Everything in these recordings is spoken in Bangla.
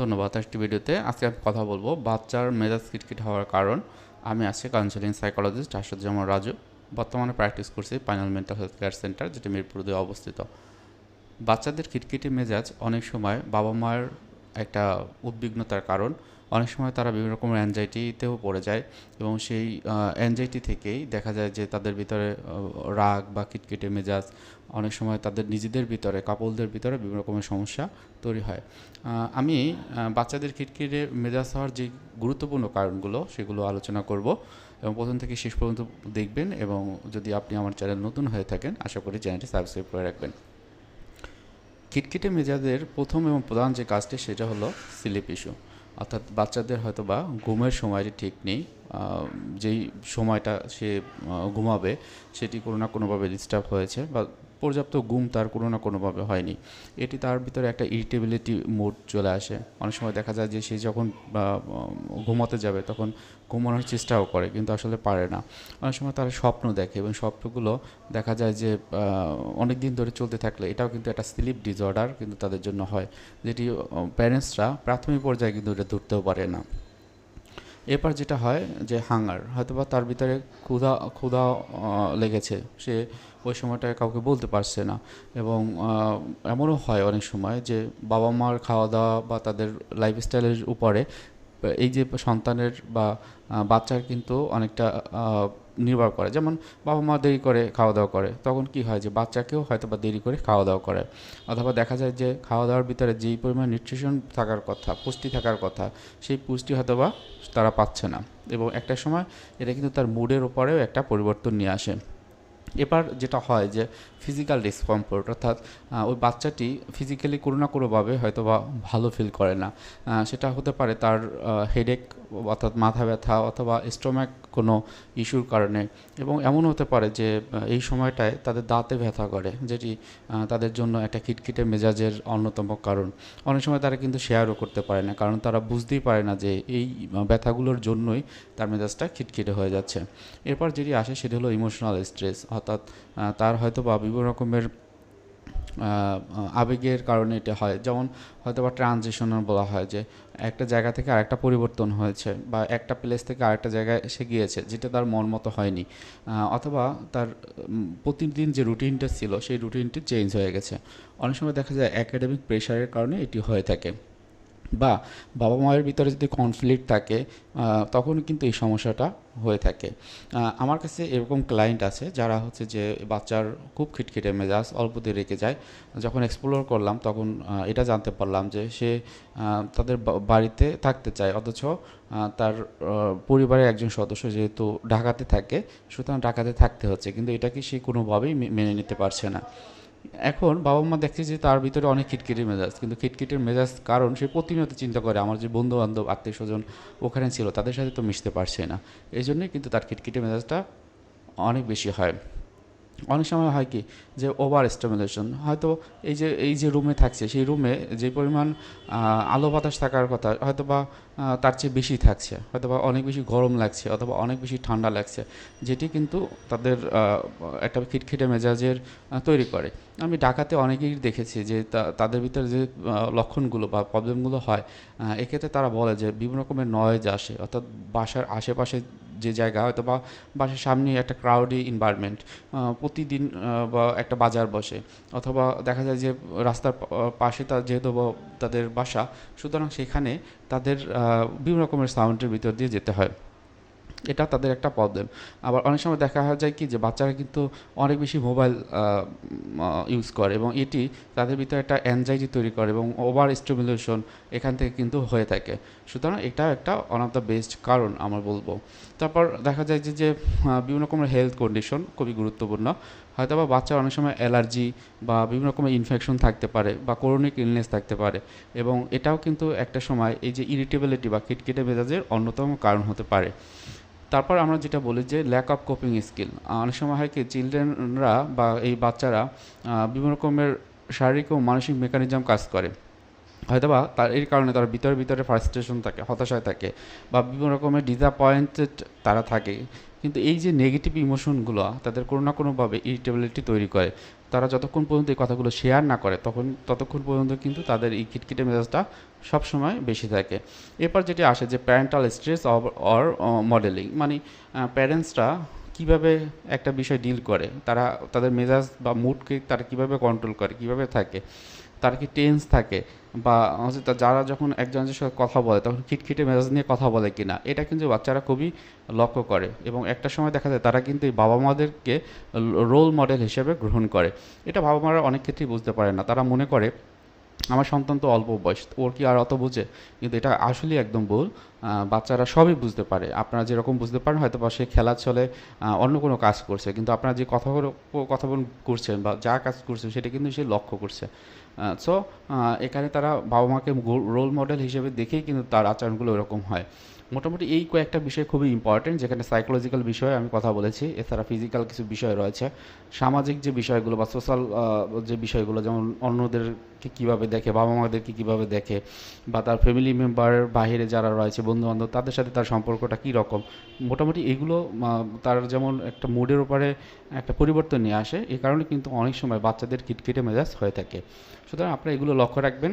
ধন্যবাদ। একটি ভিডিওতে আজকে আমি কথা বলব বাচ্চার মেজাজ কিটকিট হওয়ার কারণ। আমি আছি কাউন্সিলিং সাইকোলজিস্ট আসাদুজ্জামান রাজু। বর্তমানে প্র্যাকটিস করছি Pinel mental health care centre যেটি মিরপুর অবস্থিত। বাচ্চাদের কিটকিটে মেজাজ অনেক সময় বাবা মায়ের একটা উদ্বিগ্নতার কারণ। অনেক সময় তারা বিভিন্ন রকমের অ্যাংজাইটিতেও পড়ে যায় এবং সেই অ্যাংজাইটি থেকেই দেখা যায় যে তাদের ভিতরে রাগ বা খিটখিটে মেজাজ অনেক সময় তাদের নিজেদের ভিতরে কাপলদের ভিতরে বিভিন্ন রকমের সমস্যা তৈরি হয়। আমি বাচ্চাদের খিটখিটে মেজাজ হওয়ার যে গুরুত্বপূর্ণ কারণগুলো সেগুলো আলোচনা করব এবং প্রথম থেকে শেষ পর্যন্ত দেখবেন এবং যদি আপনি আমার চ্যানেল নতুন হয়ে থাকেন, আশা করি চ্যানেলটি সাবস্ক্রাইব করে রাখবেন। খিটখিটে মেজাজের প্রথম এবং প্রধান যে কাজটি সেটা হলো স্লিপ ইস্যু অর্থাৎ বাচ্চাদের হয়তো বা ঘুমের সময় ঠিক নেই যেই সময়টা সে ঘুমাবে সেটি কোনো না কোনোভাবে ডিস্টার্ব হয়েছে বা পর্যাপ্ত ঘুম তার কোনো না কোনোভাবে হয়নি। এটি তার ভিতরে একটা ইরিটেবিলিটি মোড চলে আসে। অনেক সময় দেখা যায় যে সে যখন ঘুমাতে যাবে তখন ঘুমানোর চেষ্টাও করে, কিন্তু আসলে পারে না। অনেক সময় তারা স্বপ্ন দেখে এবং স্বপ্নগুলো দেখা যায় যে অনেক দিন ধরে চলতে থাকলে এটাও কিন্তু একটা স্লিপ ডিসঅর্ডার কিন্তু তাদের জন্য হয়, যেটি প্যারেন্টসরা প্রাথমিক পর্যায়ে কিন্তু এটা ধরতেও পারে না। এরপর যেটা হয় যে হাঙ্গার হয়তো বা তার ভিতরে ক্ষুধা ক্ষুধা লেগেছে। সে ওই সময়টায় কাউকে বলতে পারছে না। এবং এমনও হয় অনেক সময় যে বাবা মার খাওয়া দাওয়া বা তাদের লাইফস্টাইলের উপরে এই যে সন্তানের বা বাচ্চার কিন্তু অনেকটা নির্ভর করে। যেমন বাবা মা দেরি করে খাওয়া দাওয়া করে, তখন কি হয় যে বাচ্চাকেও হয়তো বা দেরি করে খাওয়া দাওয়া করে। অথবা দেখা যায় যে খাওয়া দাওয়ার ভিতরে যেই পরিমাণ নিউট্রিশন থাকার কথা, পুষ্টি থাকার কথা, সেই পুষ্টি হয়তো বা তারা পাচ্ছে না। এবং একটা সময় এটা কিন্তু তার মুডের ওপরেও একটা পরিবর্তন নিয়ে আসে। এবার যেটা হয় যে ফিজিক্যাল ডিসকমফোর্ট অর্থাৎ ওই বাচ্চাটি ফিজিক্যালি কোনো না কোনোভাবে হয়তো বা ভালো ফিল করে না। সেটা হতে পারে তার হেডেক অর্থাৎ মাথা ব্যথা অথবা স্টোম্যাক কোনো ইস্যুর কারণে। এবং এমন হতে পারে যে এই সময়টায় তাদের দাঁতে ব্যথা করে, যেটি তাদের জন্য একটা খিটখিটে মেজাজের অন্যতম কারণ। অনেক সময় তারা কিন্তু শেয়ারও করতে পারে না, কারণ তারা বুঝতেই পারে না যে এই ব্যথাগুলোর জন্যই তার মেজাজটা খিটখিটে হয়ে যাচ্ছে। এরপর যেটি আসে সেটি হলো ইমোশনাল স্ট্রেস অর্থাৎ তার হয়তো বা বিভিন্ন রকমের আবেগের কারণে এটা হয়। যেমন হয়তো বা ট্রানজিশনাল বলা হয় যে, একটা জায়গা থেকে আরেকটা পরিবর্তন হয়েছে বা একটা প্লেস থেকে আরেকটা জায়গায় এসে গিয়েছে, যেটা তার মন মতো হয়নি। অথবা তার প্রতিদিন যে রুটিনটা ছিল, সেই রুটিনটি চেঞ্জ হয়ে গেছে। অনেক সময় দেখা যায় একাডেমিক প্রেশারের কারণে এটি হয়ে থাকে। বা বাবা মায়ের ভিতরে যদি কনফ্লিক্ট থাকে তখন কিন্তু এই সমস্যাটা হয়ে থাকে। আমার কাছে এরকম ক্লায়েন্ট আছে যারা হচ্ছে যে বাচ্চার খুব খিটখিটে মেজাজ অল্পতে রেখে যায়। যখন এক্সপ্লোর করলাম তখন এটা জানতে পারলাম যে সে তাদের বাড়িতে থাকতে চায়। অথচ তার পরিবারের একজন সদস্য যেহেতু ঢাকাতে থাকে, সুতরাং ঢাকাতে থাকতে হচ্ছে। কিন্তু এটাকে সে কোনোভাবেই মেনে নিতে পারছে না। এখন বাবা মা দেখছে যে তার ভিতরে অনেক খিটখিটির মেজাজ, কিন্তু খিটখিটির মেজাজ কারণ সে প্রতিনিয়ত চিন্তা করে আমার যে বন্ধু বান্ধব আত্মীয় স্বজন ওখানে ছিল, তাদের সাথে তো মিশতে পারছে না। এই জন্যই কিন্তু তার খিটখিটে মেজাজটা অনেক বেশি হয়। অনেক সময় হয় কি যে ওভার স্টিমুলেশন হয়তো এই যে এই যে রুমে থাকছে, সেই রুমে যে পরিমাণ আলো বাতাস থাকার কথা হয়তো বা তার চেয়ে বেশি থাকছে হয়তো বা অনেক বেশি গরম লাগছে, অথবা অনেক বেশি ঠান্ডা লাগছে, যেটি কিন্তু তাদের একটা খিটখিটে মেজাজের তৈরি করে। আমি ঢাকাতে অনেকেই দেখেছি যে তাদের ভিতরে যে লক্ষণগুলো বা প্রবলেমগুলো হয় এক্ষেত্রে তারা বলে যে বিভিন্ন রকমের নয়েজ আসে, অর্থাৎ বাসার আশেপাশে যে জায়গা হয়তো বা বাসার সামনে একটা ক্রাউডি এনভায়রনমেন্ট প্রতিদিন বা একটা বাজার বসে। অথবা দেখা যায় যে রাস্তার পাশে তার যেহেতু তাদের বাসা, সুতরাং সেখানে তাদের বিভিন্ন রকমের সাউন্ডের ভিতর দিয়ে যেতে হয়। এটা তাদের একটা প্রবলেম আবার অনেক সময় দেখা যায় কি যে বাচ্চারা কিন্তু অনেক বেশি মোবাইল ইউজ করে এবং এটি তাদের ভিতরে একটা অ্যাংজাইটি তৈরি করে এবং ওভার স্টিমুলেশন এখান থেকে কিন্তু হয়ে থাকে। সুতরাং এটা একটা ওয়ান অফ দ্য বেস্ট কারণ আমার বলব। তারপর দেখা যায় যে যে বিভিন্ন রকমের হেলথ কন্ডিশন খুবই গুরুত্বপূর্ণ। হয়তো বা বাচ্চার অনেক সময় অ্যালার্জি বা বিভিন্ন রকমের ইনফেকশন থাকতে পারে বা করোনিক ইলনেস থাকতে পারে এবং এটাও কিন্তু একটা সময় এই যে ইরিটেবিলিটি বা খিটখিটে মেজাজের অন্যতম কারণ হতে পারে। তারপর আমরা যেটা বলি যে ল্যাক অফ কোপিং স্কিল অনেক সময় হয় কি চিলড্রেনরা বা এই বাচ্চারা বিভিন্ন রকমের শারীরিক ও মানসিক মেকানিজম কাজ করে। হয়তোবা তার এর কারণে তার ভিতরে ভিতরে ফ্রাস্ট্রেশন থাকে, হতাশায় থাকে বা বিভিন্ন রকমের ডিসঅ্যাপয়েন্টেড তারা থাকে। কিন্তু এই যে নেগেটিভ ইমোশনগুলো তাদের কোনো না কোনোভাবে ইরিটেবিলিটি তৈরি করে। তারা যতক্ষণ পর্যন্ত এই কথাগুলো শেয়ার না করে, তখন ততক্ষণ পর্যন্ত কিন্তু তাদের এই কিটকিটে মেজাজটা সবসময় বেশি থাকে। এরপর যেটি আসে যে প্যারেন্টাল স্ট্রেস অর মডেলিং মানে প্যারেন্টসরা কীভাবে একটা বিষয় ডিল করে, তারা তাদের মেজাজ বা মুডকে তারা কীভাবে কন্ট্রোল করে, কীভাবে থাকে। তারা কি টেন্স থাকে? বা হচ্ছে যারা যখন একজনের সাথে কথা বলে, তখন খিটখিটে মেজাজ নিয়ে কথা বলে কি না এটা কিন্তু বাচ্চারা খুবই লক্ষ্য করে। এবং একটা সময় দেখা যায় তারা কিন্তু এই বাবা মাদেরকে রোল মডেল হিসেবে গ্রহণ করে। এটা বাবা মারা অনেক ক্ষেত্রেই বুঝতে পারে না। তারা মনে করে আমার সন্তান তো অল্প বয়স ওর কি আর অত বুঝে? কিন্তু এটা আসলে একদম ভুল। বাচ্চারা সবই বুঝতে পারে। আপনারা যেরকম বুঝতে পারেন, হয়তো বা সে খেলার চলে অন্য কোনো কাজ করছে। কিন্তু আপনারা যে কথা কথা করছেন বা যা কাজ করছেন, সেটা কিন্তু সে লক্ষ্য করছে। সো এখানে তারা বাবা মাকে রোল মডেল হিসেবে দেখেই কিন্তু তার আচরণগুলো এরকম হয়। মোটামুটি এই কয়েকটা বিষয় খুবই ইম্পর্টেন্ট যেখানে সাইকোলজিক্যাল বিষয়ে আমি কথা বলেছি, এছাড়া ফিজিক্যাল কিছু বিষয় রয়েছে। সামাজিক যে বিষয়গুলো বা সোশ্যাল যে বিষয়গুলো, যেমন অন্যদেরকে কীভাবে দেখে বাবা মাদেরকে কীভাবে দেখে, বা তার ফ্যামিলি মেম্বার বাইরে যারা রয়েছে, বন্ধুবান্ধব, তাদের সাথে তার সম্পর্কটা কী রকম, মোটামুটি এগুলো তার যেমন একটা মুডের উপরে একটা পরিবর্তন নিয়ে আসে এই কারণে কিন্তু অনেক সময় বাচ্চাদের কিটকিটে মেজাজ হয়ে থাকে। সুতরাং আপনারা এগুলো লক্ষ্য রাখবেন।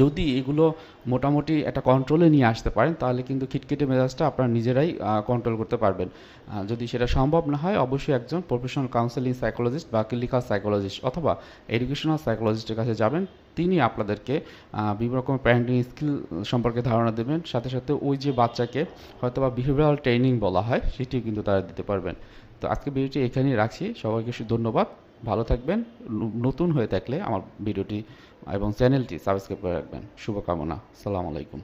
যদি এগুলো মোটামুটি একটা কন্ট্রোলে নিয়ে আসতে পারেন, তাহলে কিন্তু খিটখিটে মেজাজটা আপনারা নিজেরাই কন্ট্রোল করতে পারবেন। যদি সেটা সম্ভব না হয়, অবশ্যই একজন প্রফেশনাল কাউন্সেলিং সাইকোলজিস্ট বা ক্লিনিক্যাল সাইকোলজিস্ট অথবা এডুকেশনাল সাইকোলজিস্টের কাছে যাবেন। তিনি আপনাদেরকে বিভিন্ন রকমের প্যারেন্টিং স্কিল সম্পর্কে ধারণা দেবেন। সাথে সাথে ওই যে বাচ্চাকে হয়তো বা বিহেভিয়ারাল ট্রেনিং বলা হয়, সেটিও কিন্তু তারা দিতে পারবেন। তো আজকে ভিডিওটি এখানেই রাখছি। সবাইকে ধন্যবাদ। ভালো থাকবেন নতুন হয়ে থাকলে আমার ভিডিওটি এবং চ্যানেলটি সাবস্ক্রাইব করে রাখবেন। শুভকামনা, সালাম আলাইকুম।